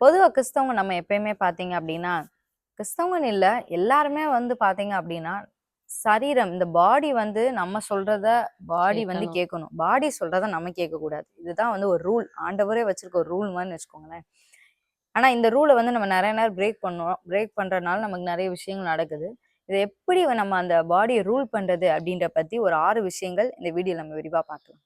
பொதுவா கிறிஸ்தவங்க நம்ம எப்பயுமே பாத்தீங்க அப்படின்னா கிறிஸ்தவங்கன்னு இல்ல எல்லாருமே வந்து பாத்தீங்க அப்படின்னா சரீரம் இந்த பாடி வந்து நம்ம சொல்றத பாடி வந்து கேட்கணும். கேட்கணும் பாடி சொல்றத நம்ம கேட்க கூடாது இதுதான் வந்து ஒரு ரூல் ஆண்டவரே வச்சிருக்க ஒரு ரூல் மாதிரி வச்சுக்கோங்களேன். ஆனா இந்த ரூலை வந்து நம்ம நிறைய நேரம் பிரேக் பண்ணோம் பிரேக் பண்றதுனால நமக்கு நிறைய விஷயங்கள் நடக்குது. இதை எப்படி நம்ம அந்த பாடியை ரூல் பண்றது அப்படின்ற பத்தி ஒரு ஆறு விஷயங்கள் இந்த வீடியோ நம்ம விரிவா பார்க்கலாம்.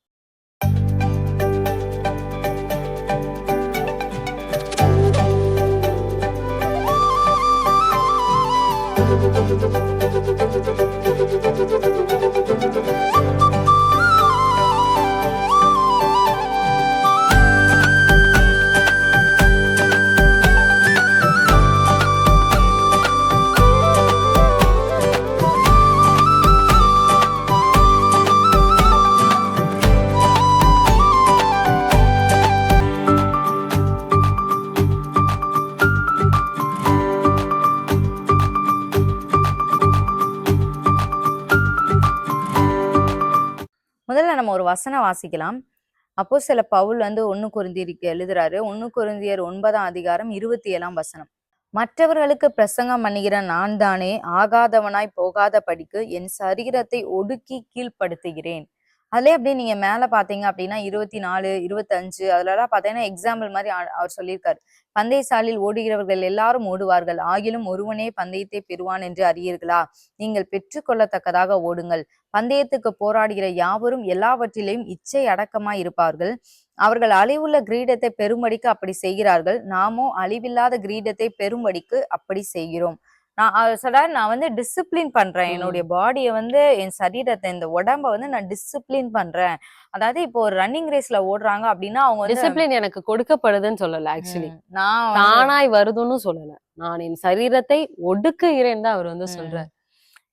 வசனம் வாசிக்கலாம். அப்போ சில பவுல் வந்து ஒன்று குருந்தியருக்கு எழுதுறாரு. ஒன்று குருந்தியர் ஒன்பதாம் அதிகாரம் இருபத்தி ஏழாம் வசனம். மற்றவர்களுக்கு பிரசங்கம் பண்ணுகிற நான் தானே ஆகாதவனாய் போகாத படிக்கு என் சரீரத்தை ஒடுக்கி கீழ்ப்படுத்துகிறேன். அதுலயே அப்படியே நீங்க மேல பாத்தீங்க அப்படின்னா இருபத்தி நாலு இருபத்தஞ்சு அதுலலாம் பாத்தீங்கன்னா எக்ஸாம்பிள் மாதிரி அவர் சொல்லியிருக்காரு. பந்தய சாலில் ஓடுகிறவர்கள் எல்லாரும் ஓடுவார்கள். ஆகிலும் ஒருவனே பந்தயத்தை பெறுவான் என்று அறியீர்களா? நீங்கள் பெற்றுக்கொள்ளத்தக்கதாக ஓடுங்கள். பந்தயத்துக்கு போராடுகிற யாவரும் எல்லாவற்றிலேயும் இச்சை அடக்கமாய் இருப்பார்கள். அவர்கள் அழிவுள்ள கிரீடத்தை பெரும்படிக்கு அப்படி செய்கிறார்கள். நாமோ அழிவில்லாத கிரீடத்தை பெரும்படிக்கு அப்படி செய்கிறோம். நான் சொல்றாரு நான் வந்து டிசிப்ளின் பண்றேன். என்னுடைய பாடியை வந்து என் சரீரத்தை இந்த உடம்ப வந்து நான் டிசிப்ளின் பண்றேன் அதாவது இப்போ ஒரு ரன்னிங் ரேஸ்ல ஓடுறாங்க அப்படின்னா அவங்க டிசிப்ளின் எனக்கு கொடுக்கப்படுதுன்னு சொல்லல ஆக்சுவலி நான் தானாய் வருதுன்னு சொல்லல நான் என் சரீரத்தை ஒடுக்குகிறேன் தான் அவர் வந்து. சொல்றாரு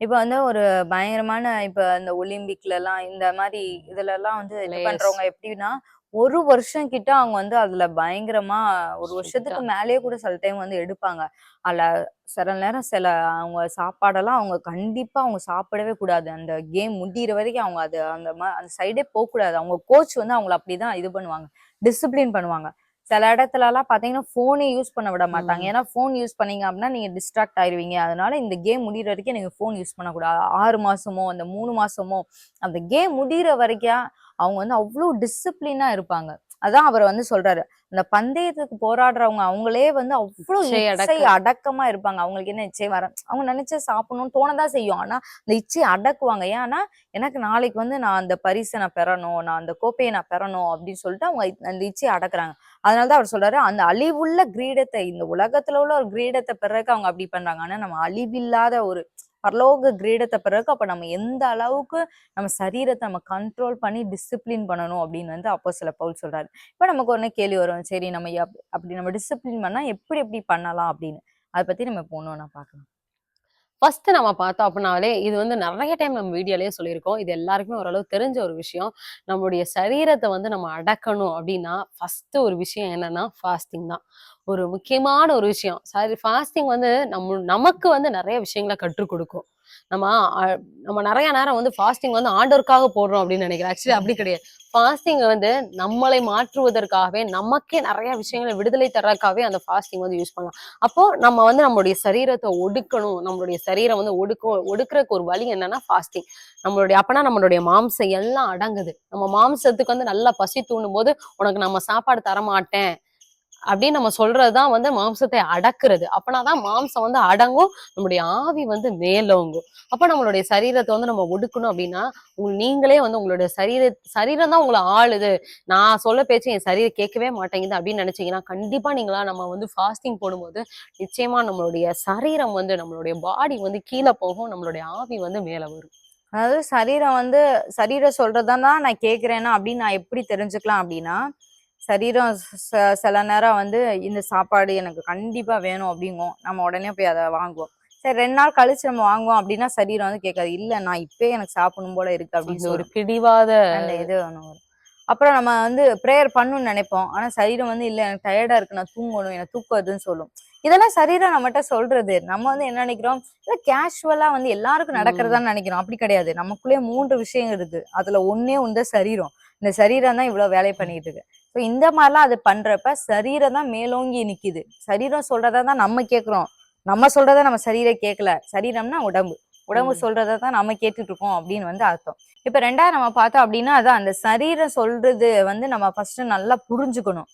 இப்ப வந்து ஒரு பயங்கரமான இப்ப இந்த ஒலிம்பிக்ல எல்லாம் இந்த மாதிரி இதுல எல்லாம் வந்து இது. பண்றவங்க எப்படின்னா ஒரு வருஷம் கிட்ட அவங்க வந்து அதுல பயங்கரமா ஒரு வருஷத்துக்கு மேலேயே கூட சில டைம் வந்து எடுப்பாங்க. அதுல சில நேரம் சில அவங்க சாப்பாடெல்லாம் அவங்க கண்டிப்பா அவங்க சாப்பிடவே கூடாது. அந்த கேம் முடியிற வரைக்கும் அவங்க அது அந்த அந்த சைடே போக கூடாது அவங்க கோச் வந்து அவங்கள அப்படிதான் இது பண்ணுவாங்க. டிசிப்ளின் பண்ணுவாங்க. சில இடத்துல எல்லாம் பாத்தீங்கன்னா போனே யூஸ் பண்ண விட மாட்டாங்க. ஏன்னா போன் யூஸ் பண்ணீங்க அப்படின்னா நீங்க டிஸ்ட்ராக்ட் ஆயிருவீங்க. அதனால இந்த கேம் முடியிற வரைக்கும் நீங்க போன் யூஸ் பண்ணக்கூடாது. ஆறு மாசமோ அந்த மூணு மாசமோ அந்த கேம் முடியிற வரைக்கும் அவங்க வந்து அவ்வளவு டிசிப்ளினா இருப்பாங்க. அதான் அவர் வந்து சொல்றாரு. அந்த பந்தயத்துக்கு போராடுறவங்க அவங்களே வந்து அவ்வளவு இச்சை இச்சை அடக்க. அடக்கமா இருப்பாங்க. அவங்களுக்கு என்ன இச்சை வர அவங்க நினைச்ச சாப்பிடணும்னு தோணதான் செய்யும். ஆனா அந்த இச்சையை அடக்குவாங்க. ஏன்னா எனக்கு நாளைக்கு வந்து நான் அந்த பரிசை நான் பெறணும் நான் அந்த கோப்பையை நான் பெறணும் அப்படின்னு சொல்லிட்டு அவங்க அந்த இச்சையை அடக்குறாங்க. அதனாலதான் அவர் சொல்றாரு அந்த அழிவுள்ள கிரீடத்தை இந்த உலகத்துல உள்ள ஒரு கிரீடத்தை பெறக்கு அவங்க அப்படி பண்றாங்க. ஆனா நம்ம அழிவில்லாத ஒரு பரலோக கிரீடத்தை பிறகு அப்ப நம்ம எந்த அளவுக்கு நம்ம சரீரத்தை நம்ம கண்ட்ரோல் பண்ணி டிசிப்ளின் பண்ணணும் அப்படின்னு வந்து அப்போ சில பவுல் சொல்றாரு. இப்ப நமக்கு ஒண்ணு கேள்வி வரும். சரி நம்ம அப்படி நம்ம டிசிப்ளின் பண்ணா எப்படி எப்படி பண்ணலாம் அப்படின்னு? அதை பத்தி நம்ம இப்போ ஒண்ணு பார்க்கலாம். ஃபர்ஸ்ட் நம்ம பார்த்தோம் அப்படின்னாலே இது வந்து நிறைய டைம் நம்ம வீடியோலயே சொல்லியிருக்கோம். இது எல்லாருக்குமே ஓரளவு தெரிஞ்ச ஒரு விஷயம். நம்மளுடைய சரீரத்தை வந்து நம்ம அடக்கணும் அப்படின்னா ஃபர்ஸ்ட் ஒரு விஷயம் என்னன்னா ஃபாஸ்டிங் தான். ஒரு முக்கியமான ஒரு விஷயம். சாரி ஃபாஸ்டிங் வந்து நம்ம நமக்கு வந்து நிறைய விஷயங்களை கற்றுக் கொடுக்கும். நம்ம அ- நம்ம நிறைய நேரம் வந்து ஃபாஸ்டிங் வந்து ஆண்டோருக்காக போடுறோம் அப்படின்னு நினைக்கிறேன். ஆக்சுவலி அப்படி கிடையாது. ஃபாஸ்டிங் வந்து நம்மளை மாற்றுவதற்காகவே நமக்கே நிறைய விஷயங்களை விடுதலை தர்றதுக்காகவே அந்த ஃபாஸ்டிங் வந்து யூஸ் பண்ணலாம். அப்போ நம்ம வந்து நம்மளுடைய சரீரத்தை ஒடுக்கணும். நம்மளுடைய சரீரம் வந்து ஒடுக்க ஒடுக்கிறதுக்கு ஒரு வழி என்னன்னா ஃபாஸ்டிங் நம்மளுடைய அப்பனா நம்மளுடைய மாம்சம் எல்லாம் அடங்குது. நம்ம மாம்சத்துக்கு வந்து நல்லா பசி தூண்டும் போது உனக்கு நம்ம சாப்பாடு தர மாட்டேன் அப்படின்னு நம்ம சொல்றதுதான் வந்து மாம்சத்தை அடக்குறது. அப்பனாதான் மாம்சம் வந்து அடங்கும் நம்மளுடைய ஆவி வந்து மேலோங்கும். அப்ப நம்மளுடைய சரீரத்தை வந்து நம்ம ஒடுக்கணும் அப்படின்னா உங்க நீங்களே வந்து உங்களுடைய சரீர சரீரம் தான் உங்களை ஆளுது. நான் சொல்ல பேச்சு என் சரீரம் கேட்கவே மாட்டேங்குது அப்படின்னு நினைச்சீங்கன்னா கண்டிப்பா நீங்களா நம்ம வந்து ஃபாஸ்டிங் போடும்போது நிச்சயமா நம்மளுடைய சரீரம் வந்து நம்மளுடைய பாடி வந்து கீழே போகும் நம்மளுடைய ஆவி வந்து மேலே வரும். அதாவது சரீரம் வந்து சரீரம் சொல்றதான் நான் கேட்கிறேன்னா அப்படின்னு நான் எப்படி தெரிஞ்சுக்கலாம் அப்படின்னா சரீரம் சில நேரம் வந்து இந்த சாப்பாடு எனக்கு கண்டிப்பா வேணும் அப்படிங்கும் நம்ம உடனே போய் அதை வாங்குவோம். சரி ரெண்டு நாள் கழிச்சு நம்ம வாங்குவோம் அப்படின்னா சரீரம் வந்து கேட்காது. இல்ல நான் இப்பயே எனக்கு சாப்பிடணும் போல இருக்கு அப்படின்னு ஒரு பிடிவாத அந்த இது வரும். அப்புறம் நம்ம வந்து ப்ரேயர் பண்ணணும்னு நினைப்போம். ஆனா சரீரம் வந்து இல்ல எனக்கு டயர்டா இருக்கு நான் தூங்கணும் எனக்கு தூக்கம் வருதுன்னு சொல்லும். இதெல்லாம் சரீரம் நம்மகிட்ட சொல்றது. நம்ம வந்து என்ன நினைக்கிறோம்? இல்ல கேஷுவலா வந்து எல்லாருக்கும் நடக்கிறதான்னு நினைக்கிறோம். அப்படி கிடையாது. நமக்குள்ளே மூன்று விஷயம் இருக்கு. அதுல ஒண்ணே ஒன்று சரீரம். இந்த சரீரம் தான் இவ்வளவு வேலை பண்ணிட்டு இருக்கு. ஸோ இந்த மாதிரிலாம் அது பண்றப்ப சரீரம் தான் மேலோங்கி நிக்குது. சரீரம் சொல்றதை தான் நம்ம கேட்குறோம். நம்ம சொல்றத நம்ம சரீரம் கேட்கல. சரீரம்னா உடம்பு. உடம்பு. சொல்றதை தான் நம்ம கேட்டுட்டு இருக்கோம் அப்படின்னு வந்து அர்த்தம். இப்ப ரெண்டாவது நம்ம பார்த்தோம் அப்படின்னா அதான் அந்த சரீரம் சொல்றது வந்து நம்ம ஃபர்ஸ்ட் நல்லா புரிஞ்சுக்கணும்.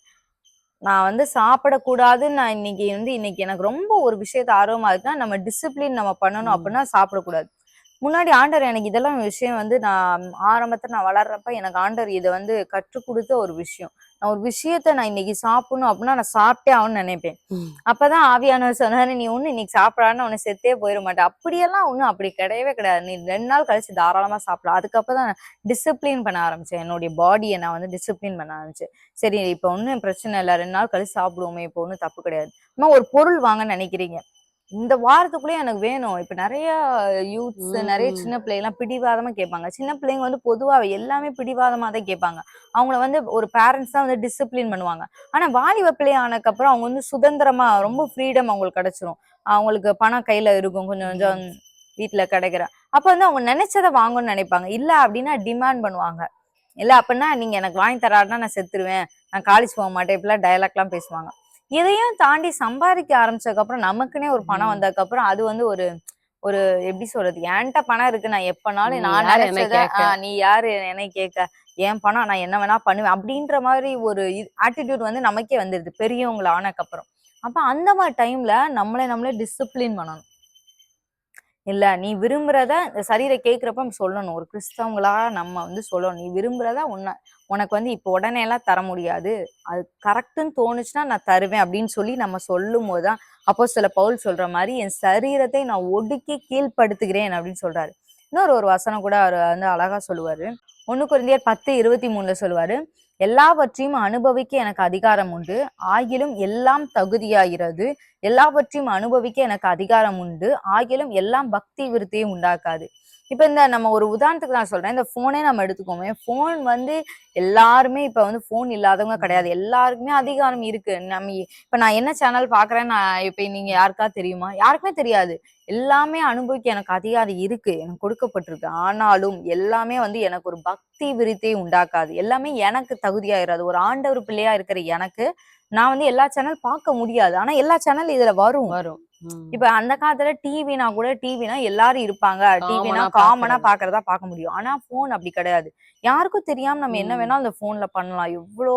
நான் வந்து சாப்பிடக்கூடாது நான் இன்னைக்கு வந்து இன்னைக்கு எனக்கு ரொம்ப ஒரு விஷயத்த ஆர்வமா இருக்குன்னா நம்ம டிசிப்ளின் நம்ம பண்ணணும். அப்படின்னா சாப்பிடக்கூடாது. முன்னாடி ஆண்டவர் எனக்கு இதெல்லாம் விஷயம் வந்து நான் ஆரம்பத்துல நான் வளர்றப்ப எனக்கு ஆண்டவர் இதை வந்து கற்றுக் கொடுத்த ஒரு விஷயம். நான் ஒரு விஷயத்த நான் இன்னைக்கு சாப்பிடணும் அப்படின்னா நான் சாப்பிட்டே ஆகணும்னு நினைப்பேன். அப்பதான் ஆவியானவர் சொன்னாரு நீ ஒண்ணு இன்னைக்கு சாப்பிடான்னு உன்னை செத்தே போயிட மாட்டேன். அப்படியெல்லாம் ஒண்ணும் அப்படி கிடையவே கிடையாது. நீ ரெண்டு நாள் கழிச்சு தாராளமா சாப்பிடலாம். அதுக்கப்புறம் தான் டிசிப்ளின் பண்ண ஆரம்பிச்சேன். என்னுடைய பாடியை நான் வந்து டிசிப்ளின் பண்ண ஆரம்பிச்சேன். சரி இப்போ ஒன்றும் பிரச்சனை இல்லை. ரெண்டு நாள் கழிச்சு சாப்பிடுவோமே இப்போ ஒன்றும் தப்பு கிடையாது. ஒரு பொருள் வாங்கன்னு நினைக்கிறீங்க. இந்த வாரத்துக்குள்ளே எனக்கு வேணும். இப்ப நிறைய யூத்ஸ் நிறைய. சின்ன பிள்ளைங்கலாம் பிடிவாதமா கேட்பாங்க. சின்ன பிள்ளைங்க வந்து பொதுவாக எல்லாமே பிடிவாதமா தான் கேட்பாங்க. அவங்கள வந்து ஒரு பேரண்ட்ஸ் தான் வந்து டிசிப்ளின் பண்ணுவாங்க. ஆனா வாலிப பிள்ளை ஆனதுக்கப்புறம் அவங்க வந்து சுதந்திரமா ரொம்ப ஃப்ரீடம் அவங்களுக்கு கிடைச்சிரும். அவங்களுக்கு பணம் கையில இருக்கும். கொஞ்சம் கொஞ்சம் வீட்டுல கிடைக்கிற. அப்ப வந்து அவங்க நினைச்சதை வாங்கணும்னு நினைப்பாங்க. இல்ல அப்படின்னா டிமாண்ட் பண்ணுவாங்க. இல்ல அப்படின்னா நீங்க எனக்கு வாங்கி தராருன்னா நான் செத்துருவேன். நான் காலேஜ் போக மாட்டேன். இப்படிலாம் டயலாக்லாம் பேசுவாங்க. இதையும் தாண்டி சம்பாதிக்க ஆரம்பிச்சதுக்கு அப்புறம் நமக்குன்னே ஒரு பணம் ம். வந்ததுக்கு அப்புறம் அது வந்து ஒரு ஒரு எப்படி சொல்றது? என்கிட்ட பணம் இருக்கு நான் எப்பனாலும் நான் நினைச்சத நீ யாரு என்னை கேட்க? என் பணம் நான் என்ன வேணா பண்ணுவேன் அப்படின்ற மாதிரி ஒரு ஆட்டிடியூட் வந்து நமக்கே வந்துருது பெரியவங்கள ஆனதுக்கு அப்புறம் அப்ப அந்த மாதிரி டைம்ல நம்மளே நம்மளே டிசிப்ளின் பண்ணணும். இல்ல நீ விரும்புறத இந்த சரீரை கேட்கிறப்ப சொல்லணும். ஒரு கிறிஸ்தவங்களா நம்ம வந்து சொல்லணும். நீ விரும்புறத உன்ன உனக்கு வந்து இப்போ உடனே எல்லாம் தர முடியாது. அது கரெக்டுன்னு தோணுச்சுன்னா நான் தருவேன் அப்படின்னு சொல்லி நம்ம சொல்லும் போதுதான் அப்போ சில பவுல் சொல்ற மாதிரி என் சரீரத்தை நான் ஒடுக்கி கீழ்ப்படுத்துகிறேன் அப்படின்னு சொல்றாரு. இன்னொரு ஒரு வசனம் கூட அவர் வந்து அழகா சொல்லுவாரு. ஒன்னு குறைந்தியர் பத்து இருபத்தி மூணுல சொல்லுவாரு எல்லாவற்றையும் அனுபவிக்க எனக்கு அதிகாரம் உண்டு. ஆகிலும் எல்லாம் தகுதியாகிறது. எல்லாவற்றையும் அனுபவிக்க எனக்கு அதிகாரம் உண்டு. ஆகிலும் எல்லாம் பக்தி விருத்தியை உண்டாக்காது. இப்ப இந்த நம்ம ஒரு உதாரணத்துக்கு நான் சொல்றேன். இந்த போனே நம்ம எடுத்துக்கோமே. போன் வந்து எல்லாருமே இப்ப வந்து போன் இல்லாதவங்க கிடையாது. எல்லாருக்குமே அதிகாரம் இருக்கு. நம்ம இப்ப நான் என்ன சேனல் பாக்குறேன்னு நான் இப்ப நீங்க யாருக்கா தெரியுமா? யாருக்குமே தெரியாது. எல்லாமே அனுபவிக்க எனக்கு அதிகாரம் இருக்கு. எனக்கு கொடுக்கப்பட்டிருக்கு. ஆனாலும் எல்லாமே வந்து எனக்கு ஒரு பக்தி விருத்தியை உண்டாக்காது. எல்லாமே எனக்கு தகுதியாயிராது. ஒரு ஆண்டவர் பிள்ளையா இருக்கிற எனக்கு நான் வந்து எல்லா சேனல் பார்க்க முடியாது. ஆனா எல்லா சேனல் இதுல வரும். வரும். இப்ப அந்த காலத்துல டிவினா கூட டிவினா எல்லாரும் இருப்பாங்க. டிவினா காமனா பாக்குறது. பார்க்க முடியும். ஆனா போன் அப்படி கிடையாது. யாருக்கும் தெரியாம நம்ம என்ன. வேணாலும் அந்த போன்ல பண்ணலாம். எவ்வளோ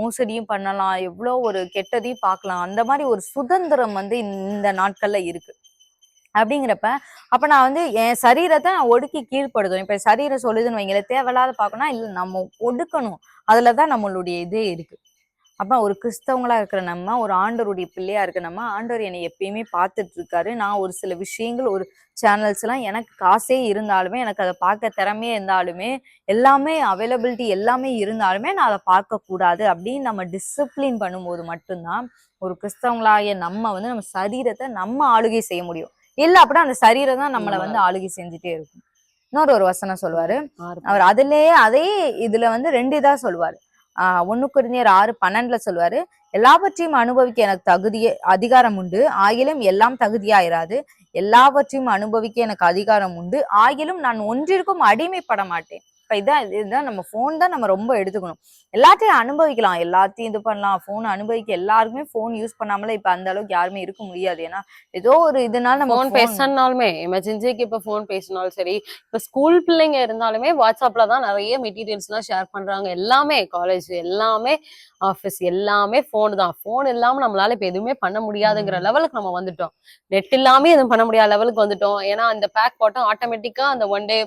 மோசடியும் பண்ணலாம். எவ்வளோ ஒரு கெட்டதையும் பார்க்கலாம் அந்த மாதிரி ஒரு சுதந்திரம் வந்து இந்த நாட்கள்ல இருக்கு. அப்படிங்கிறப்ப அப்ப நான் வந்து என் சரீரத்தை நான் ஒடுக்கி கீழ்ப்படுத்தும் இப்ப சரீரம் சொல்லுதுன்னு வைங்களேன். தேவையில்லாத பார்க்கணும் இல்ல நம்ம ஒடுக்கணும். அதுலதான் நம்மளுடைய இதே இருக்கு. அப்ப ஒரு கிறிஸ்தவங்களா இருக்கிற நம்ம ஒரு ஆண்டவருடைய பிள்ளையா இருக்க நம்ம ஆண்டவர் என்னை எப்பயுமே பார்த்துட்டு இருக்காரு நான் ஒரு சில விஷயங்கள் ஒரு சேனல்ஸ் எல்லாம் எனக்கு காசே இருந்தாலுமே எனக்கு அதை பார்க்க திறமையே இருந்தாலுமே எல்லாமே அவைலபிலிட்டி எல்லாமே இருந்தாலுமே நான் அதை பார்க்க கூடாது அப்படின்னு நம்ம டிசிப்ளின் பண்ணும்போது மட்டும்தான் ஒரு கிறிஸ்தவங்களாகிய நம்ம வந்து நம்ம சரீரத்தை நம்ம ஆளுகை செய்ய முடியும். இல்ல அப்படின்னா அந்த சரீரம் தான் நம்மளை வந்து ஆளுகை செஞ்சுட்டே இருக்கும். இன்னொரு ஒரு வசனம் சொல்லுவாரு. அவர் அதுலயே அதே இதுல வந்து ரெண்டு இதா சொல்லுவாரு. ஆஹ் ஒண்ணு குருந்தியர் ஆறு பன்னெண்டுல சொல்லுவாரு எல்லாவற்றையும் அனுபவிக்க எனக்கு தகுதியே அதிகாரம் உண்டு. ஆயிலும் எல்லாம் தகுதியாயிராது. எல்லாவற்றையும் அனுபவிக்க எனக்கு அதிகாரம் உண்டு. ஆயிலும் நான் ஒன்றிற்கும் அடிமைப்பட மாட்டேன். இப்ப இதான் இதுதான் நம்ம போன் தான் நம்ம ரொம்ப எடுத்துக்கணும். எல்லாத்தையும் அனுபவிக்கலாம். எல்லாத்தையும் இது பண்ணலாம். போன் அனுபவிக்க எல்லாருக்குமே போன் யூஸ் பண்ணாமல இப்ப அந்த அளவுக்கு யாருமே இருக்க முடியாது. ஏன்னா ஏதோ ஒரு இதனால நம்ம ஃபோன் பேசணும்னாலுமே எமர்ஜென்சிக்கு இப்ப ஃபோன் பேசினாலும் சரி இப்ப ஸ்கூல் பிள்ளைங்க இருந்தாலுமே வாட்ஸ்அப்ல தான் நிறைய மெட்டீரியல்ஸ் எல்லாம் ஷேர் பண்றாங்க. எல்லாமே காலேஜ் எல்லாமே ஆஃபீஸ் எல்லாமே ஃபோன் தான். ஃபோன் இல்லாம நம்மளால இப்ப எதுவுமே பண்ண முடியாதுங்கிற லெவலுக்கு நம்ம வந்துட்டோம். நெட் இல்லாம எதுவும் பண்ண முடியாத லெவலுக்கு வந்துட்டோம். ஏன்னா அந்த பேக் போட்டோம் ஆட்டோமேட்டிக்கா அந்த one day.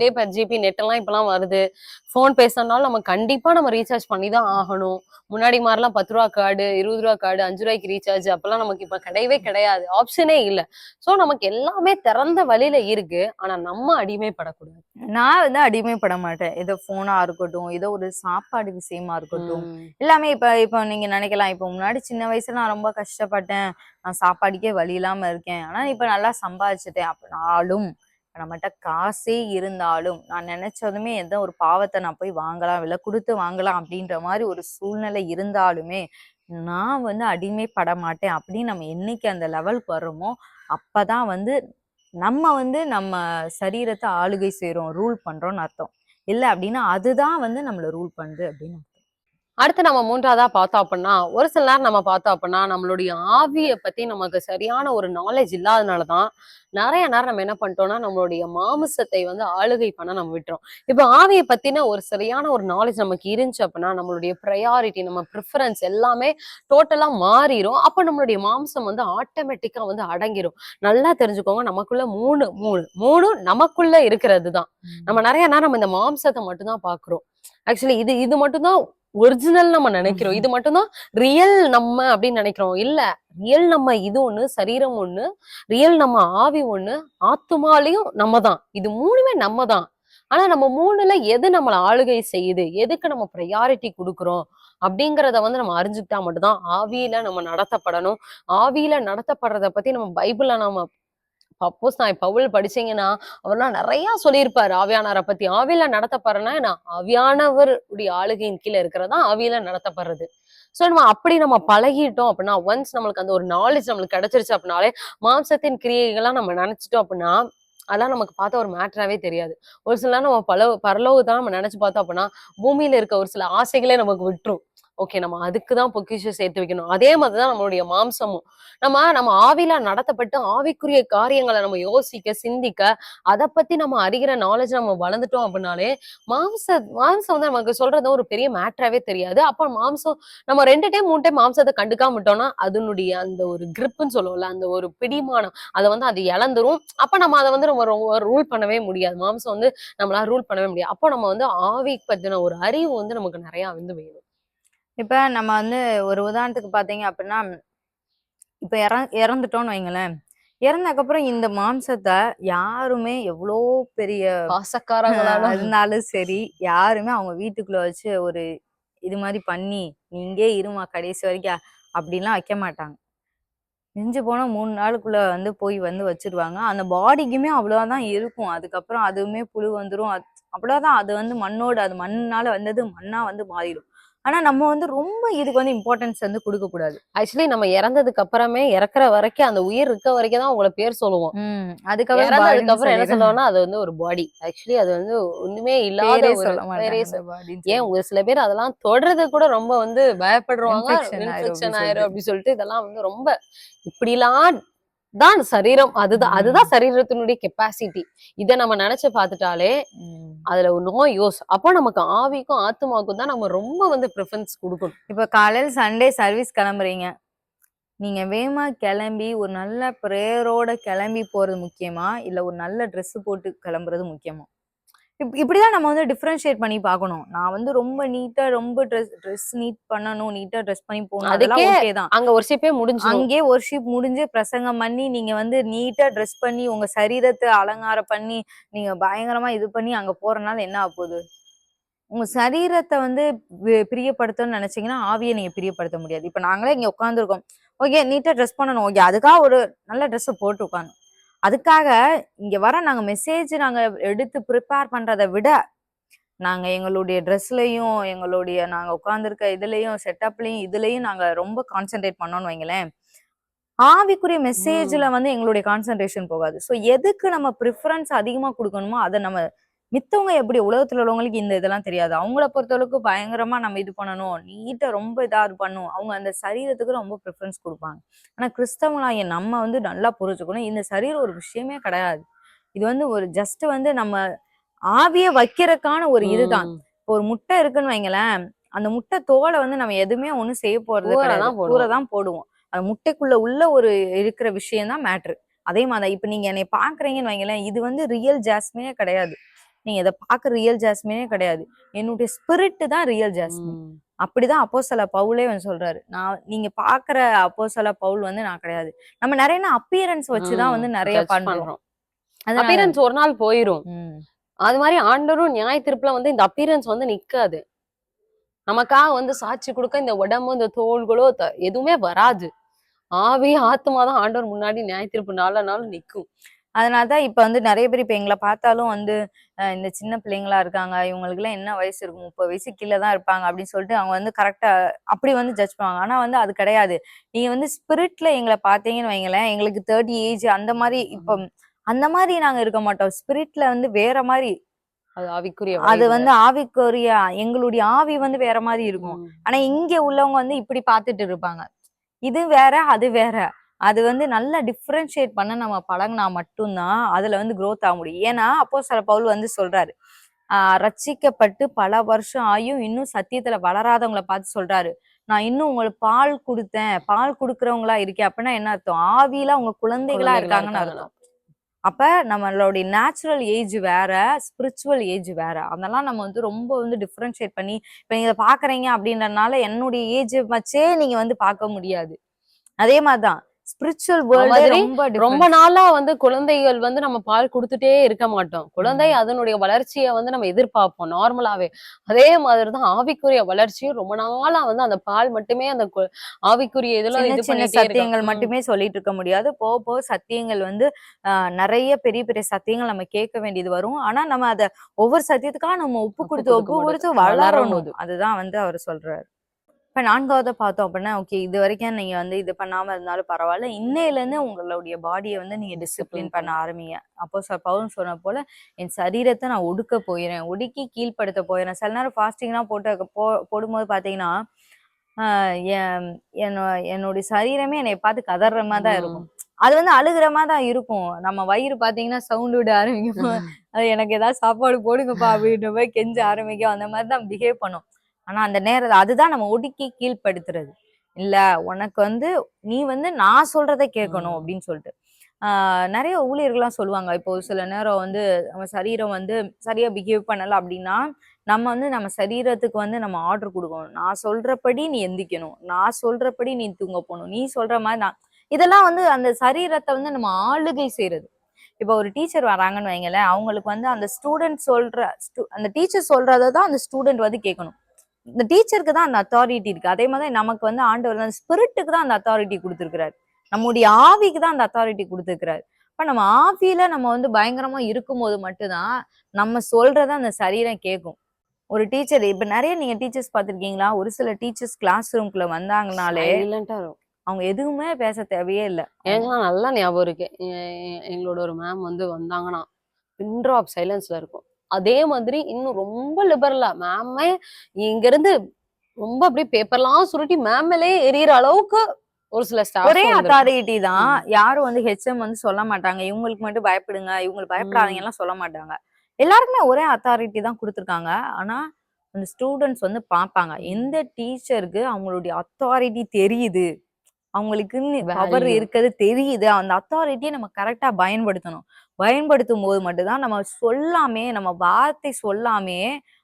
Day per GB net எல்லாம் இப்பெல்லாம் வருது. ஃபோன் பேசணும்னாலும் நம்ம கண்டிப்பா நம்ம ரீசார்ஜ் பண்ணி தான் ஆகணும். முன்னாடி மாதிரிலாம் பத்து ரூபா கார்டு இருபது ரூபா கார்டு அஞ்சு ரூபாய்க்கு ரீசார்ஜ் அப்பெல்லாம் நமக்கு இப்ப கிடையவே கிடையாது. ஆப்ஷனே இல்ல. சோ நமக்கு எல்லாமே திறந்த வழியில இருக்கு. ஆனா நம்ம அடிமைப்படக்கூடாது. நான் வந்து அடிமைப்பட மாட்டேன். ஏதோ போனா இருக்கட்டும் ஏதோ ஒரு சாப்பாடு விஷயமா இருக்கட்டும். எல்லாமே இப்ப இப்ப நீங்க நினைக்கலாம். இப்ப முன்னாடி சின்ன வயசுல நான் ரொம்ப கஷ்டப்பட்டேன். நான் சாப்பாடுக்கே வழி இல்லாம இருக்கேன். ஆனா இப்ப நல்லா சம்பாதிச்சிட்டேன். அப்படின்னாலும் நம்மகிட்ட காசே இருந்தாலும் நான் நினைச்சதுமே எந்த ஒரு பாவத்தை நான் போய் வாங்கலாம் இல்லை கொடுத்து வாங்கலாம் அப்படின்ற மாதிரி ஒரு சூழ்நிலை இருந்தாலுமே நான் வந்து அடிமைப்பட மாட்டேன். அப்படின்னு நம்ம என்னைக்கு அந்த லெவலுக்கு வர்றோமோ அப்பதான் வந்து நம்ம வந்து நம்ம சரீரத்தை ஆளுகை செய்கிறோம் ரூல் பண்றோம்னு அர்த்தம். இல்லை அப்படின்னா அதுதான் வந்து நம்மளை ரூல் பண்ணுது அப்படின்னு அடுத்து நம்ம மூன்றாவதா பார்த்தோம் அப்படின்னா ஒரு சில நேரம் நம்ம பார்த்தோம் அப்படின்னா நம்மளுடைய ஆவியை பத்தி நமக்கு சரியான ஒரு நாலேஜ் இல்லாதனாலதான் நிறைய நேரம் நம்ம என்ன பண்ணிட்டோம்னா நம்மளுடைய மாமிசத்தை வந்து ஆளுகை பண்ண நம்ம விட்டுறோம். இப்போ ஆவியை பத்தின ஒரு சரியான ஒரு நாலேஜ் நமக்கு இருந்துச்சு அப்படின்னா நம்மளுடைய ப்ரையாரிட்டி நம்ம ப்ரிஃபரன்ஸ் எல்லாமே டோட்டலா மாறிடும் அப்போ நம்மளுடைய மாம்சம் வந்து ஆட்டோமேட்டிக்கா வந்து அடங்கிரும். நல்லா தெரிஞ்சுக்கோங்க நமக்குள்ள மூணு மூணு மூணு நமக்குள்ள இருக்கிறது தான் நம்ம நிறைய நேரம் நம்ம இந்த மாம்சத்தை மட்டும்தான் பாக்குறோம் ஆக்சுவலி இது இது மட்டும்தான் ஒரிஜினல் நம்ம நினைக்கிறோம். இது மட்டும்தான் ரியல் நம்ம அப்படின்னு நினைக்கிறோம். இல்ல ரியல் நம்ம இது ஒண்ணு சரீரம் ஒண்ணு ரியல் நம்ம ஆவி ஒண்ணு ஆத்துமாலையும் நம்ம தான் இது மூணுமே நம்ம தான் ஆனா நம்ம மூணுல எது நம்மள ஆளுகை செய்யுது? எதுக்கு நம்ம ப்ரையாரிட்டி கொடுக்குறோம்? அப்படிங்கறத வந்து நம்ம அறிஞ்சுக்கிட்டா மட்டும்தான் ஆவியில நம்ம நடத்தப்படணும். ஆவியில நடத்தப்படுறத பத்தி நம்ம பைபிள்ல நம்ம சப்போஸ் நான் பவுல் படிச்சீங்கன்னா அவர்லாம் நிறைய சொல்லியிருப்பாரு ஆவியானாரை பத்தி. ஆவியில நடத்தப்படுறேன்னா நான் ஆவியானவருடைய ஆளுகையின் கீழே இருக்கிறதா ஆவியில நடத்தப்படுறது. சோ நம்ம அப்படி நம்ம பழகிட்டோம் அப்படின்னா ஒன்ஸ் நம்மளுக்கு அந்த ஒரு நாலேஜ் நம்மளுக்கு கிடைச்சிருச்சு அப்படின்னாலே மாம்சத்தின் கிரியைகள்லாம் நம்ம நினைச்சிட்டோம் அப்படின்னா அதெல்லாம் நமக்கு பார்த்தா ஒரு மேட்டராவே தெரியாது. ஒரு சில நேரம் நம்ம பல பரலோகத்தான் நம்ம நினைச்சு பார்த்தோம் அப்படின்னா பூமியில இருக்க ஒரு சில ஆசைகளே நமக்கு விட்டுரும். ஓகே நம்ம அதுக்கு தான் பொக்கிஷம் சேர்த்து வைக்கணும். அதே மாதிரி தான் நம்மளுடைய மாம்சமும். நம்ம நம்ம ஆவில நடத்தப்பட்டு ஆவிக்குரிய காரியங்களை நம்ம யோசிக்க சிந்திக்க அதை பத்தி நம்ம அறிகிற நாலேஜ் நம்ம வளர்ந்துட்டோம் அப்படின்னாலே மாம்ச மாம்சம் வந்து நமக்கு சொல்றது ஒரு பெரிய மேட்டராகவே தெரியாது. அப்போ மாம்சம் நம்ம ரெண்டு டைம் மூணு டைம் மாம்சத்தை கண்டுக்காம விட்டோம்னா அதனுடைய அந்த ஒரு கிரிப்புன்னு சொல்லுவோம்ல அந்த ஒரு பிடிமானம் அதை வந்து அது இழந்துரும். அப்போ நம்ம அதை வந்து நம்ம ரூல் பண்ணவே முடியாது. மாம்சம் வந்து நம்மளால ரூல் பண்ணவே முடியாது. அப்போ நம்ம வந்து ஆவி பத்தின ஒரு அறிவு வந்து நமக்கு நிறைய வந்து வேணும். இப்ப நம்ம வந்து ஒரு உதாரணத்துக்கு பாத்தீங்க அப்படின்னா இப்ப இற இறந்துட்டோம்னு வைங்களேன். இறந்ததுக்கப்புறம் இந்த மாம்சத்தை யாருமே எவ்வளோ பெரிய பாசக்காரங்களால இருந்தாலும் சரி யாருமே அவங்க வீட்டுக்குள்ள வச்சு ஒரு இது மாதிரி பண்ணி நீ இங்கே இருமா கடைசி வரைக்கும் அப்படிலாம் வைக்க மாட்டாங்க. மிஞ்சு போனா மூணு நாளுக்குள்ள வந்து போய் வந்து வச்சிருவாங்க. அந்த பாடிக்குமே அவ்வளவுதான் இருக்கும். அதுக்கப்புறம் அதுவுமே புழு வந்துரும். அது- அவ்வளவுதான் அது வந்து மண்ணோட அது மண்ணால வந்தது மண்ணா வந்து மாறிடும். ஆனா நம்ம வந்து ரொம்ப இதுக்கு வந்து இம்பார்ட்டன்ஸ் வந்து கொடுக்க கூடாது ஆக்சுவலி நம்ம இறந்ததுக்கு அப்புறமே இறக்குற வரைக்கும் அந்த உயிர் இருக்க வரைக்கும் தான் உங்களை பேர் சொல்லுவோம். அதுக்கப்புறம் இறந்ததுக்கு அப்புறம் என்ன. சொல்லுவோம்னா அது வந்து ஒரு பாடி ஆக்சுவலி அது வந்து ஒண்ணுமே இல்லாத ஏன் ஒரு சில பேர் அதெல்லாம் தொடறது கூட ரொம்ப வந்து ஆயிரும் இன்ஃபெக்ஷன் அப்படி ஆயிரும் அப்படி சொல்லிட்டு இதெல்லாம் வந்து ரொம்ப இப்படிலாம் தான் சரீரம். அதுதான். அதுதான் சரீரத்தினுடைய கெப்பாசிட்டி இத நம்ம நினைச்சு பார்த்துட்டாலே அதுல நோ யூஸ் அப்போ நமக்கு ஆவிக்கும் ஆத்மாவுக்கும் தான் நம்ம ரொம்ப வந்து ப்ரிஃபரன்ஸ் கொடுக்கணும். இப்ப காலையில சண்டே சர்வீஸ் கிளம்புறீங்க. நீங்க வேகமா கிளம்பி ஒரு நல்ல ப்ரேயரோட கிளம்பி போறது முக்கியமா? இல்ல ஒரு நல்ல Dress போட்டு கிளம்புறது முக்கியமா? இப்படிதான் நம்ம வந்து டிஃபரன்ஷியேட் பண்ணி பார்க்கணும். நான் வந்து ரொம்ப நீட்டா ரொம்ப ட்ரெஸ் ட்ரெஸ் நீட் பண்ணணும் நீட்டா ட்ரெஸ் பண்ணி போகணும். அதுக்கே தான். அங்க ஒரு சிப்பே முடிஞ்சிடும் அங்கேயே ஒர்ஷிப் முடிஞ்சு பிரசங்கம் பண்ணி நீங்க வந்து நீட்டா ட்ரெஸ் பண்ணி உங்க சரீரத்தை அலங்காரம் பண்ணி நீங்க பயங்கரமா இது பண்ணி அங்க போறனால என்ன ஆக போகுது? உங்க சரீரத்தை வந்து பிரியப்படுத்தணும்னு நினைச்சீங்கன்னா ஆவியை நீங்க பிரியப்படுத்த முடியாது. இப்ப நாங்களே இங்க உட்காந்துருக்கோம் ஓகே நீட்டா ட்ரெஸ் பண்ணணும். ஓகே அதுக்காக ஒரு நல்ல ட்ரெஸ் போட்டு உட்காந்து அதுக்காக இங்க வர நாங்க மெசேஜ் நாங்க எடுத்து ப்ரிப்பேர் பண்றதை விட நாங்க எங்களுடைய ட்ரெஸ்லயும் எங்களுடைய நாங்க உட்கார்ந்திருக்க இதுலயும் செட்டப்லயும் இதுலயும் நாங்க ரொம்ப கான்சென்ட்ரேட் பண்ணோம்னு வைங்களேன். ஆவிக்குரிய மெசேஜ்ல வந்து எங்களுடைய கான்சென்ட்ரேஷன் போகாது. சோ எதுக்கு நம்ம ப்ரிஃபரன்ஸ் அதிகமா கொடுக்கணுமோ அதை நம்ம மித்தவங்க எப்படி உலகத்துல உள்ளவங்களுக்கு இந்த இதெல்லாம் தெரியாது. அவங்கள பொறுத்தளவுக்கு பயங்கரமா நம்ம இது பண்ணணும். நீட்டா ரொம்ப இதா இது பண்ணும். அவங்க அந்த சரீரத்துக்கு ரொம்ப ப்ரிஃபரன்ஸ் கொடுப்பாங்க. ஆனா கிறிஸ்தவங்களாகிய நம்ம வந்து நல்லா புரிஞ்சுக்கணும்? இந்த சரீரம் ஒரு விஷயமே கிடையாது. இது வந்து ஒரு ஜஸ்ட் வந்து நம்ம ஆவிய வைக்கிறதுக்கான ஒரு இதுதான். இப்போ ஒரு முட்டை இருக்குன்னு வைங்களேன். அந்த முட்டை தோலை வந்து நம்ம எதுவுமே ஒண்ணும் செய்ய போறது. கூரை தான் போடுவோம். அந்த முட்டைக்குள்ள உள்ள ஒரு இருக்கிற விஷயம் தான் மேட்ரு அதே மாதிரி இப்ப நீங்க என்னை பாக்குறீங்கன்னு வைங்களேன். இது வந்து ரியல் ஜாஸ்மினே கிடையாது. நீங்க இதை பாக்குற ரியல் ஜாஸ்மினே கிடையாது. என்னுடைய ஸ்பிரிட் தான் ரியல் ஜாஸ்மின். அப்படிதான் அப்போஸ்தல பவுலே வந்து சொல்றாரு. நான் நீங்க பாக்குற அப்போஸ்தல பவுல் வந்து நான் கிடையாது. நம்ம நிறைய அப்பியரன்ஸ் வச்சுதான் வந்து. நிறைய பண்றோம். அப்பியரன்ஸ் ஒரு நாள் போயிரும். அது மாதிரி ஆண்டரும் நியாய தீர்ப்புல வந்து இந்த அப்பியரன்ஸ் வந்து நிக்காது. நமக்காக வந்து சாட்சி கொடுக்க இந்த உடம்பு இந்த தோள்களோ எதுவுமே வராது. ஆவி ஆத்மா தான் ஆண்டவர் முன்னாடி நியாய தீர்ப்பு நாள நாள் நிக்கும் அதனாலதான் இப்ப வந்து நிறைய பேர் இப்ப எங்களை பார்த்தாலும் வந்து இந்த சின்ன பிள்ளைங்களா இருக்காங்க. இவங்களுக்கு எல்லாம் என்ன வயசு இருக்கும் முப்பது வயசு கீழே தான் இருப்பாங்க அப்படின்னு சொல்லிட்டு அவங்க வந்து கரெக்டா அப்படி வந்து ஜட்ஜ் பண்ணுவாங்க. ஆனா வந்து அது கிடையாது. நீங்க வந்து ஸ்பிரிட்ல எங்களை பார்த்தீங்கன்னு வைங்களேன் எங்களுக்கு தேர்ட்டி ஏஜ் அந்த மாதிரி இப்போ அந்த மாதிரி நாங்க இருக்க மாட்டோம். ஸ்பிரிட்ல வந்து வேற மாதிரி அது ஆவிக்குரிய அது வந்து ஆவிக்குரிய எங்களுடைய ஆவி வந்து வேற மாதிரி இருக்கும். ஆனா இங்க உள்ளவங்க வந்து இப்படி பார்த்துட்டு இருப்பாங்க. இது வேற அது வேற. அது வந்து நல்லா டிஃப்ரென்ஷியேட் பண்ண நம்ம பழகுனா மட்டும்தான் அதுல வந்து growth ஆக முடியும். ஏன்னா அப்போ சில பவுல் வந்து சொல்றாரு ஆஹ் ரட்சிக்கப்பட்டு பல வருஷம் ஆயும் இன்னும் சத்தியத்துல வளராதவங்களை பார்த்து சொல்றாரு. நான் இன்னும் உங்களுக்கு பால் கொடுத்தேன் பால் கொடுக்கறவங்களா இருக்கேன். அப்படின்னா என்ன அர்த்தம்? ஆவியில அவங்க குழந்தைகளா இருக்காங்கன்னு இருக்காங்க. அர்த்தம். அப்ப நம்மளுடைய நேச்சுரல் ஏஜ் வேற ஸ்பிரிச்சுவல் ஏஜ் வேற. அதெல்லாம் நம்ம வந்து ரொம்ப வந்து டிஃபரன்ஷியேட் பண்ணி இப்ப நீங்க பாக்குறீங்க அப்படின்றனால என்னுடைய ஏஜ் வச்சே நீங்க வந்து பார்க்க முடியாது. அதே மாதிரிதான் ஸ்பிரிச்சுவல் வேர்ல்டு மாதிரி ரொம்ப நாளா வந்து குழந்தைகள் வந்து நம்ம பால் கொடுத்துட்டே இருக்க மாட்டோம். குழந்தை அதனுடைய வளர்ச்சியை வந்து நம்ம எதிர்பார்ப்போம். நார்மலாவே அதே மாதிரிதான் ஆவிக்குரிய வளர்ச்சியும் ரொம்ப நாளா வந்து அந்த பால் மட்டுமே அந்த ஆவிக்குரிய இதுல சின்ன சத்தியங்கள். மட்டுமே சொல்லிட்டு இருக்க முடியாது. போக போக சத்தியங்கள் வந்து நிறைய பெரிய பெரிய சத்தியங்கள் நம்ம கேட்க வேண்டியது வரும். ஆனா நம்ம அத ஒவ்வொரு சத்தியத்துக்காக நம்ம ஒப்பு ஒப்பு கொடுத்து ஒப்பு கொடுத்து. வளரணும். அதுதான் வந்து அவர் சொல்றாரு. இப்ப நான்காவது பார்த்தோம் அப்படின்னா ஓகே இது வரைக்கும் நீங்க வந்து இது பண்ணாம இருந்தாலும் பரவாயில்ல. இன்னையில இருந்து உங்களுடைய பாடியை வந்து நீங்க டிசிப்ளின் பண்ண ஆரம்பிங்க. அப்போ சார் பவுன் சொன்ன போல என் சரீரத்தை நான் ஒடுக்க போயிறேன். ஒடுக்கி கீழ்ப்படுத்த போயிறேன். சில நேரம் ஃபாஸ்டிங்லாம் போட்டு போ போடும்போது என்னோ- என்னுடைய சரீரமே என்னை பார்த்து கதற மாதிரி தான் இருக்கும். அது வந்து அழுகுற மாதிரி தான் இருக்கும். நம்ம வயிறு பாத்தீங்கன்னா சவுண்ட் விட ஆரம்பிக்கும் அது எனக்கு ஏதாவது சாப்பாடு போடுங்கப்பா அப்படின்ற மாதிரி கெஞ்ச ஆரம்பிக்கும். அந்த மாதிரி தான் பிஹேவ் பண்ணும். ஆனா அந்த நேரம் அதுதான் நம்ம ஒடுக்கி கீழ்ப்படுத்துறது. இல்ல உனக்கு வந்து நீ வந்து நான் சொல்றதை கேட்கணும். அப்படின்னு சொல்லிட்டு. ஆஹ் நிறைய ஊழியர்கள்லாம் சொல்லுவாங்க. இப்போ ஒரு சில நேரம் வந்து நம்ம சரீரம் வந்து சரியா பிஹேவ் பண்ணல அப்படின்னா நம்ம வந்து நம்ம சரீரத்துக்கு வந்து நம்ம ஆர்டர் கொடுக்கணும். நான் சொல்றபடி நீ எந்திக்கணும். நான் சொல்றபடி நீ தூங்க போகணும். நீ சொல்ற மாதிரி நான் இதெல்லாம் வந்து அந்த சரீரத்தை வந்து நம்ம ஆளுகை செய்யறது இப்போ ஒரு டீச்சர் வராங்கன்னு வைங்களேன். அவங்களுக்கு வந்து அந்த ஸ்டூடெண்ட் சொல்ற அந்த டீச்சர் சொல்றதை தான் அந்த ஸ்டூடெண்ட் வந்து கேட்கணும். இந்த டீச்சருக்கு தான் அந்த அத்தாரிட்டி இருக்கு. அதே மாதிரி நமக்கு வந்து ஆண்டவர் அந்த ஸ்பிரிட்டுக்கு தான் அந்த அத்தாரிட்டி கொடுத்துருக்கிறாரு. நம்முடைய ஆவிக்கு தான் அந்த அத்தாரிட்டி கொடுத்துருக்கிறாரு. அப்ப நம்ம ஆவியில நம்ம வந்து பயங்கரமா இருக்கும்போது மட்டும்தான் நம்ம சொல்றத அந்த சரீரம் கேட்கும் ஒரு டீச்சர் இப்ப நிறைய நீங்க டீச்சர்ஸ் பார்த்திருக்கீங்களா? ஒரு சில டீச்சர்ஸ் கிளாஸ் ரூம்குள்ள வந்தாங்கனாலே. அவங்க எதுவுமே பேச தேவையே இல்லை. எனக்குலாம் நல்லா ஞாபகம் இருக்கு. எங்களோட ஒரு மேம் வந்து வந்தாங்கன்னா பின் ட்ராப் சைலன்ஸ்ல இருக்கும். அதே மாதிரி இன்னும் ரொம்ப லிபரலா மேமே இங்க இருந்து ரொம்ப அப்படியே பேப்பர்லாம் சுருட்டி மேம் மேலே எரியற அளவுக்கு ஒரு சில ஸ்டாஃப் ஒரே அத்தாரிட்டி தான். யாரும் வந்து ஹெச்எம் வந்து சொல்ல மாட்டாங்க. இவங்களுக்கு மட்டும் பயப்படுங்க இவங்களுக்கு பயப்படாதீங்க எல்லாம் சொல்ல மாட்டாங்க. எல்லாருக்குமே ஒரே அத்தாரிட்டி தான் கொடுத்துருக்காங்க. ஆனா அந்த ஸ்டூடெண்ட்ஸ் வந்து பார்ப்பாங்க. எந்த டீச்சருக்கு அவங்களுடைய அத்தாரிட்டி தெரியுது? அவங்களுக்குன்னு பவர். இருக்கிறது தெரியுது. அந்த அத்தாரிட்டியை நம்ம கரெக்டா பயன்படுத்தணும். பயன்படுத்தும் போது மட்டும்தான் நம்ம சொல்லாமே நம்ம வார்த்தை சொல்லாமே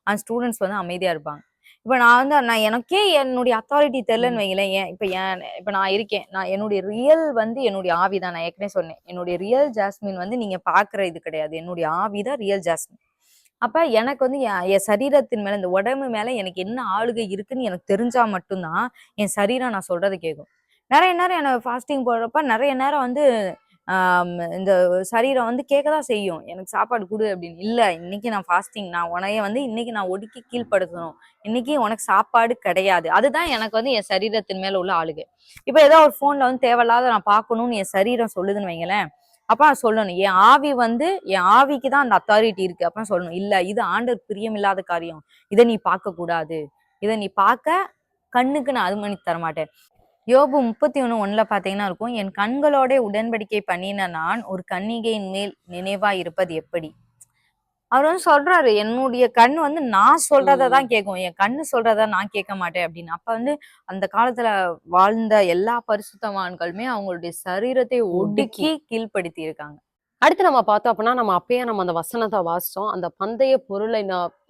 அந்த ஸ்டூடெண்ட்ஸ் வந்து அமைதியா இருப்பாங்க. இப்ப நான் வந்து நான் எனக்கே என்னுடைய அத்தாரிட்டி தெரியலன்னு வைங்களேன். ஏன் இப்ப ஏன் இப்ப நான் இருக்கேன். நான் என்னுடைய ரியல் வந்து என்னுடைய ஆவி தான். நான் ஏற்கனவே சொன்னேன். என்னுடைய ரியல் ஜாஸ்மின் வந்து நீங்க பாக்குற இது கிடையாது. என்னுடைய ஆவி தான் ரியல் ஜாஸ்மின் அப்ப எனக்கு வந்து என் என் சரீரத்தின் மேல இந்த உடம்பு மேல எனக்கு என்ன ஆளுகை இருக்குன்னு எனக்கு தெரிஞ்சா மட்டும்தான் என் சரீரம் நான் சொல்றதை கேட்கும். நிறைய நேரம் எனக்கு ஃபாஸ்டிங் போடுறப்ப நிறைய நேரம் வந்து இந்த சரீரம் வந்து கேட்கதான் செய்யும். எனக்கு சாப்பாடு கொடு அப்படின்னு. இல்லை இன்னைக்கு நான் ஃபாஸ்டிங் நான் உனைய வந்து இன்னைக்கு நான் ஒடுக்கி கீழ்ப்படுத்தணும். இன்னைக்கு உனக்கு சாப்பாடு கிடையாது. அதுதான் எனக்கு வந்து என் சரீரத்தின் மேல உள்ள ஆளுகை. இப்போ ஏதோ ஒரு ஃபோன்ல வந்து தேவையில்லாத நான் பார்க்கணும்னு என் சரீரம் சொல்லுதுன்னு வைங்களேன். அப்ப நான் சொல்லணும். என் ஆவி வந்து என் ஆவிக்கு தான் அந்த அத்தாரிட்டி இருக்கு. அப்ப சொல்லணும். இல்லை இது ஆண்டர் பிரியமில்லாத காரியம். இதை நீ பார்க்க கூடாது இதை நீ பார்க்க கண்ணுக்கு நான் அனுமதி தர மாட்டேன் யோபு முப்பத்தி ஒண்ணு ஒண்ணுல பாத்தீங்கன்னா இருக்கும் என் கண்களோட உடன்படிக்கை பண்ணின நான் ஒரு கன்னிகையின் மேல் நினைவா இருப்பது எப்படி? அவர் வந்து சொல்றாரு என்னுடைய கண் வந்து நான் சொல்றதை தான் கேட்கும். என் கண்ணு சொல்றத நான் கேட்க மாட்டேன். அப்படின்னு. அப்ப வந்து அந்த காலத்துல வாழ்ந்த எல்லா பரிசுத்தவான்களுமே அவங்களுடைய சரீரத்தை ஒடுக்கி கீழ்ப்படுத்தி இருக்காங்க. அடுத்து நம்ம பார்த்தோம் அப்படின்னா நம்ம அப்பயே நம்ம அந்த வசனத்தை வாசிச்சோம் அந்த பந்தய பொருளை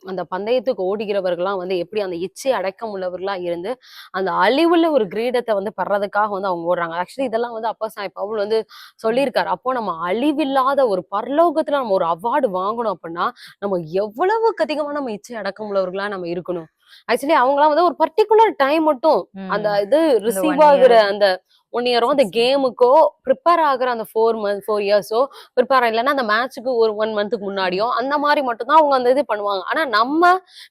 அந்த பந்தயத்துக்கு ஓடுகிறவர்கள்லாம் வந்து எப்படி அந்த இச்சை அடக்கம் உள்ளவர்களா இருந்து அந்த அழிவுள்ள ஒரு கிரீடத்தை வந்து பெறதுக்காக வந்து அவங்க ஓடுறாங்க ஆக்சுவலி இதெல்லாம் வந்து அப்பா சாய் பவுல் வந்து சொல்லியிருக்காரு அப்போ நம்ம அழிவில்லாத ஒரு பரலோகத்துல நம்ம ஒரு அவார்டு வாங்கணும் அப்படின்னா நம்ம எவ்வளவுக்கு அதிகமா நம்ம இச்சை அடக்கம் உள்ளவர்களா நம்ம இருக்கணும் ஆக்சுவலி அவங்கலாம் வந்து ஒரு பர்டிகுலர் டைம் மட்டும். அந்த இது ரிசீவ் ஆகுற. அந்த ஒன் இயரோ அந்த கேமுக்கோ ப்ரிப்பேர் ஆகுற அந்த ஃபோர் மந்த் ஃபோர் இயர்ஸோ ப்ரிப்பேர் இல்லைன்னா அந்த மேட்ச்சுக்கு ஒரு ஒன் மந்த்துக்கு முன்னாடியோ அந்த மாதிரி மட்டும்தான் அவங்க அந்த இது பண்ணுவாங்க. ஆனா நம்ம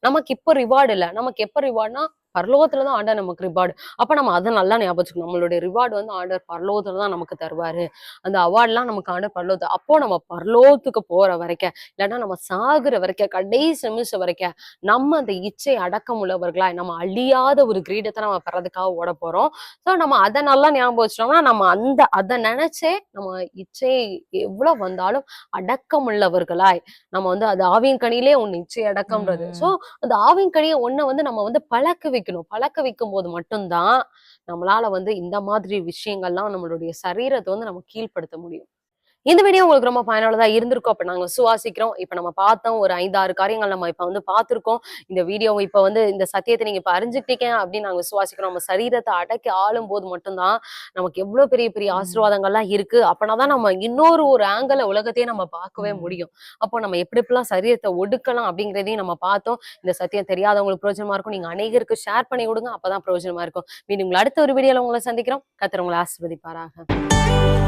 நமக்கு இப்ப ரிவார்டு இல்ல. நமக்கு எப்ப ரிவார்ட்னா பரலோகத்துல தான் ஆண்டவர் நமக்கு ரிவார்டு அப்ப நம்ம அதை நல்லா ஞாபகம் வச்சுக்கணும். நம்மளுடைய ரிவார்டு வந்து ஆண்டவர் பரலோகத்துல தான் நமக்கு தருவாரு. அந்த அவார்ட்லாம் நமக்கு ஆண்டவர் பரலோகத்து அப்போ நம்ம பரலோகத்துக்கு போற வரைக்கும் இல்லைன்னா நம்ம சாகுற வரைக்கும் கடைசி நிமிஷம் வரைக்கும் நம்ம அந்த இச்சை அடக்கம் உள்ளவர்களா நம்ம அழியாத ஒரு கிரீடத்தை நம்ம பெறதுக்காக ஓட போறோம். ஸோ நம்ம அதை நல்லா ஞாபகம் வச்சிட்டோம்னா நம்ம அந்த அதை நினைச்சே நம்ம இச்சை எவ்வளவு வந்தாலும் அடக்கம் உள்ளவர்களாய் நம்ம வந்து அது ஆவியின் கனியிலே ஒண்ணு இச்சை அடக்கம்ன்றது. ஸோ அந்த ஆவின் கனியை ஒண்ண வந்து நம்ம வந்து பழக்க வைக்கணும். பழக்க வைக்கும் போது மட்டும்தான் நம்மளால வந்து இந்த மாதிரி விஷயங்கள்லாம் நம்மளுடைய சரீரத்தை வந்து நம்ம கீழ்ப்படுத்த முடியும். இந்த வீடியோ உங்களுக்கு ரொம்ப பயனுள்ளதா இருந்திருக்கும் அப்ப நாங்க சுவாசிக்கிறோம். இப்ப நம்ம பார்த்தோம் ஒரு ஐந்து ஆறு காரியங்கள் நம்ம இப்ப வந்து பார்த்திருக்கோம். இந்த வீடியோ இப்ப வந்து இந்த சத்தியத்தை நீங்க இப்ப அறிஞ்சுக்கிட்டீங்க அப்படின்னு நாங்க சுவாசிக்கிறோம். நம்ம சரீரத்தை அடக்கி ஆளும் போது மட்டும்தான் நமக்கு எவ்வளவு பெரிய பெரிய. ஆசீர்வாதங்கள்லாம் இருக்கு. அப்பனாதான் நம்ம இன்னொரு ஒரு ஆங்கிள் உலகத்தையே நம்ம பார்க்கவே. முடியும். அப்போ நம்ம எப்படி எப்படிலாம் சரீரத்தை ஒடுக்கலாம் அப்படிங்கிறதையும் நம்ம பார்த்தோம். இந்த சத்தியம் தெரியாதவங்களுக்கு பிரயோஜனமா இருக்கும். நீங்க அநேகருக்கு ஷேர் பண்ணி விடுங்க அப்பதான் பிரயோஜனமா இருக்கும். மீண்டும் உங்களை அடுத்த ஒரு வீடியோல உங்களை சந்திக்கிறோம். கத்திர உங்களை ஆசிர்வதிப்பாராக.